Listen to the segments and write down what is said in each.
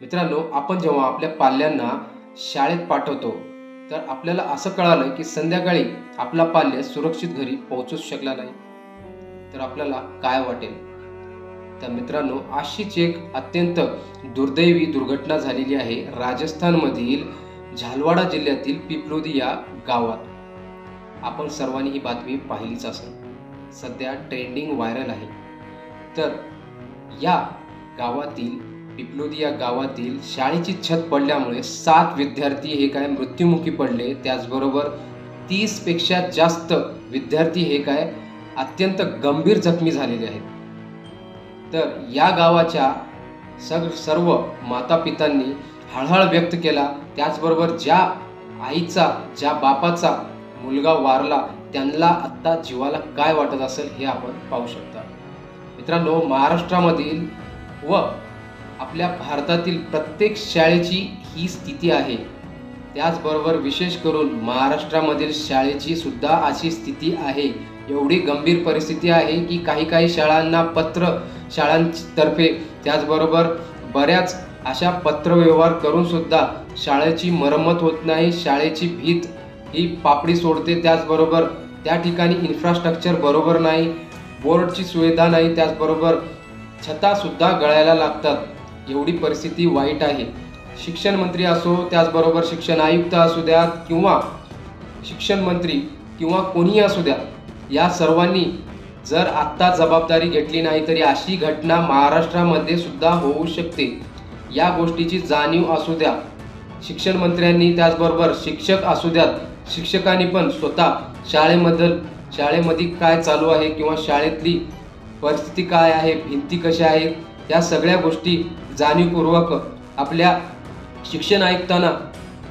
मित्रांनो आपण जेव्हा आपल्या पाल्यांना शाळेत पाठवतो तर आपल्याला असं कळालं की संध्याकाळी आपला पाल्य सुरक्षित घरी पोहोचूच शकला नाही. तर आपल्याला काय वाटेल? तर मित्रांनो अशीच एक अत्यंत दुर्दैवी दुर्घटना झालेली आहे राजस्थानमधील झालवाडा जिल्ह्यातील पिपलोदी या गावात. आपण सर्वांनी ही बातमी पाहिलीच असेल. सध्या ट्रेंडिंग व्हायरल आहे. तर या गावातील पिपलोदी या गावातील शाळेची छत पडल्यामुळे सात विद्यार्थी हे काय मृत्युमुखी पडले त्याचबरोबर तीसपेक्षा जास्त विद्यार्थी हे काय अत्यंत गंभीर जखमी झालेले आहेत. तर या गावाच्या सग सर्व माता पितांनी हळहळ व्यक्त केला त्याचबरोबर ज्या आईचा ज्या बापाचा मुलगा वारला त्यांना आत्ता जीवाला काय वाटत असेल हे आपण पाहू शकता. मित्रांनो महाराष्ट्रामधील व आपल्या भारतातील प्रत्येक शाळेची ही स्थिती आहे. त्याचबरोबर विशेष करून महाराष्ट्रामधील शाळेची सुद्धा अशी स्थिती आहे. एवढी गंभीर परिस्थिती आहे की काही काही शाळांना पत्र शाळांतर्फे त्याचबरोबर बऱ्याच अशा पत्रव्यवहार करून सुद्धा शाळेची मरम्मत होत नाही शाळेची भीत ही पापडी सोडते त्याचबरोबर त्या ठिकाणी इन्फ्रास्ट्रक्चर बरोबर नाही बोर्डची सुविधा नाही त्याचबरोबर छतासुद्धा गळायला लागतात. एवढी परिस्थिती वाईट आहे. शिक्षण मंत्री असो त्याचबरोबर शिक्षण आयुक्त असू द्यात किंवा शिक्षण मंत्री किंवा कोणीही असू द्या या सर्वांनी जर आत्ता जबाबदारी घेतली नाही तरी अशी घटना महाराष्ट्रामध्ये सुद्धा होऊ शकते. या गोष्टीची जाणीव असू द्या. शिक्षण मंत्र्यांनी त्याचबरोबर शिक्षक असू द्यात. शिक्षकांनी पण स्वतः शाळेमधल शाळेमध्ये काय चालू आहे किंवा शाळेतली परिस्थिती काय आहे भिंती कशा आहेत या सगळ्या गोष्टी जाणीवपूर्वक आपल्या शिक्षण आयुक्तांना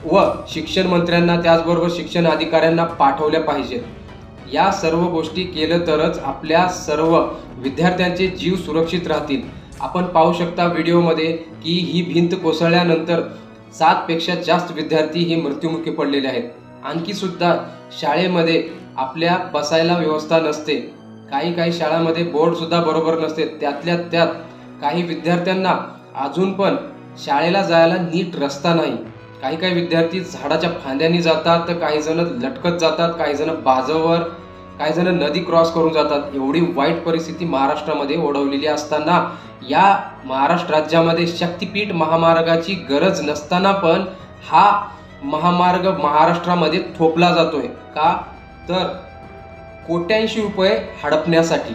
व शिक्षण मंत्र्यांना त्याचबरोबर शिक्षण अधिकाऱ्यांना पाठवल्या पाहिजेत. या सर्व गोष्टी केलं तरच आपल्या सर्व विद्यार्थ्यांचे जीव सुरक्षित राहतील. आपण पाहू शकता व्हिडिओमध्ये की ही भिंत कोसळल्यानंतर सातपेक्षा जास्त विद्यार्थी हे मृत्युमुखी पडलेले आहेत. आणखी सुद्धा शाळेमध्ये आपल्या बसायला व्यवस्था नसते. काही काही शाळांमध्ये बोर्ड सुद्धा बरोबर नसते. त्यातल्या त्यात काही विद्यार्थ्यांना अजून पण शाळेला जायला नीट रस्ता नाही. काही काही विद्यार्थी झाडाच्या फांद्यांनी जातात तर काही जण लटकत जातात काही जण बाजूवर काही जण नदी क्रॉस करून जातात. एवढी वाईट परिस्थिती महाराष्ट्रामध्ये ओढवलेली असताना या महाराष्ट्र राज्यामध्ये शक्तीपीठ महामार्गाची गरज नसताना पण हा महामार्ग महाराष्ट्रामध्ये थोपला जातोय. का? तर कोट्याऐंशी रुपये हडपण्यासाठी.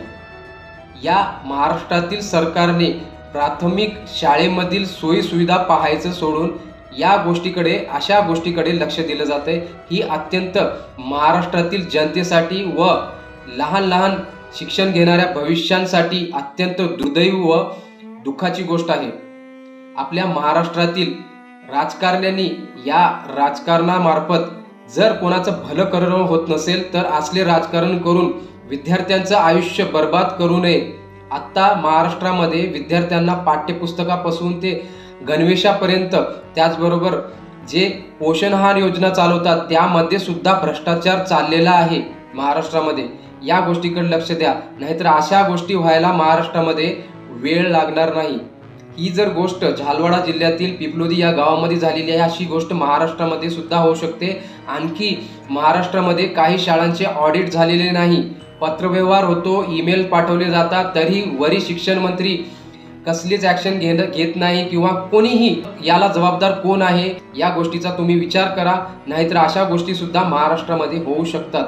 या महाराष्ट्रातील सरकारने प्राथमिक शाळेमधील सोयीसुविधा पाहायचं सोडून या गोष्टीकडे अशा गोष्टीकडे लक्ष दिलं जातंय. ही अत्यंत महाराष्ट्रातील जनतेसाठी व लहान लहान शिक्षण घेणाऱ्या भविष्यांसाठी अत्यंत दुर्दैव व दुःखाची गोष्ट आहे. आपल्या महाराष्ट्रातील राजकारण्यांनी या राजकारणामार्फत जर कोणाचं भलं करणं होत नसेल तर असले राजकारण करून विद्यार्थ्यांचं आयुष्य बर्बाद करू नये. आत्ता महाराष्ट्रामध्ये विद्यार्थ्यांना पाठ्यपुस्तकापासून ते गणवेशापर्यंत त्याचबरोबर जे पोषण आहार योजना चालवतात त्यामध्ये सुद्धा भ्रष्टाचार चाललेला आहे महाराष्ट्रामध्ये. या गोष्टीकडे लक्ष द्या. नाहीतर अशा गोष्टी व्हायला महाराष्ट्रामध्ये वेळ लागणार नाही. ही जर गोष्ट झालवाडा जिल्ह्यातील पिपलोदी या गावामध्ये झालेली आहे अशी गोष्ट महाराष्ट्रामध्ये सुद्धा होऊ शकते. आणखी महाराष्ट्रामध्ये काही शाळांचे ऑडिट झालेले नाही. पत्रव्यवहार होतो ईमेल पाठवले जातात तरी वरी शिक्षण मंत्री कसलीच ॲक्शन घेणं घेत नाही किंवा कोणीही याला जबाबदार कोण आहे या गोष्टीचा तुम्ही विचार करा. नाहीतर अशा गोष्टीसुद्धा महाराष्ट्रामध्ये होऊ शकतात.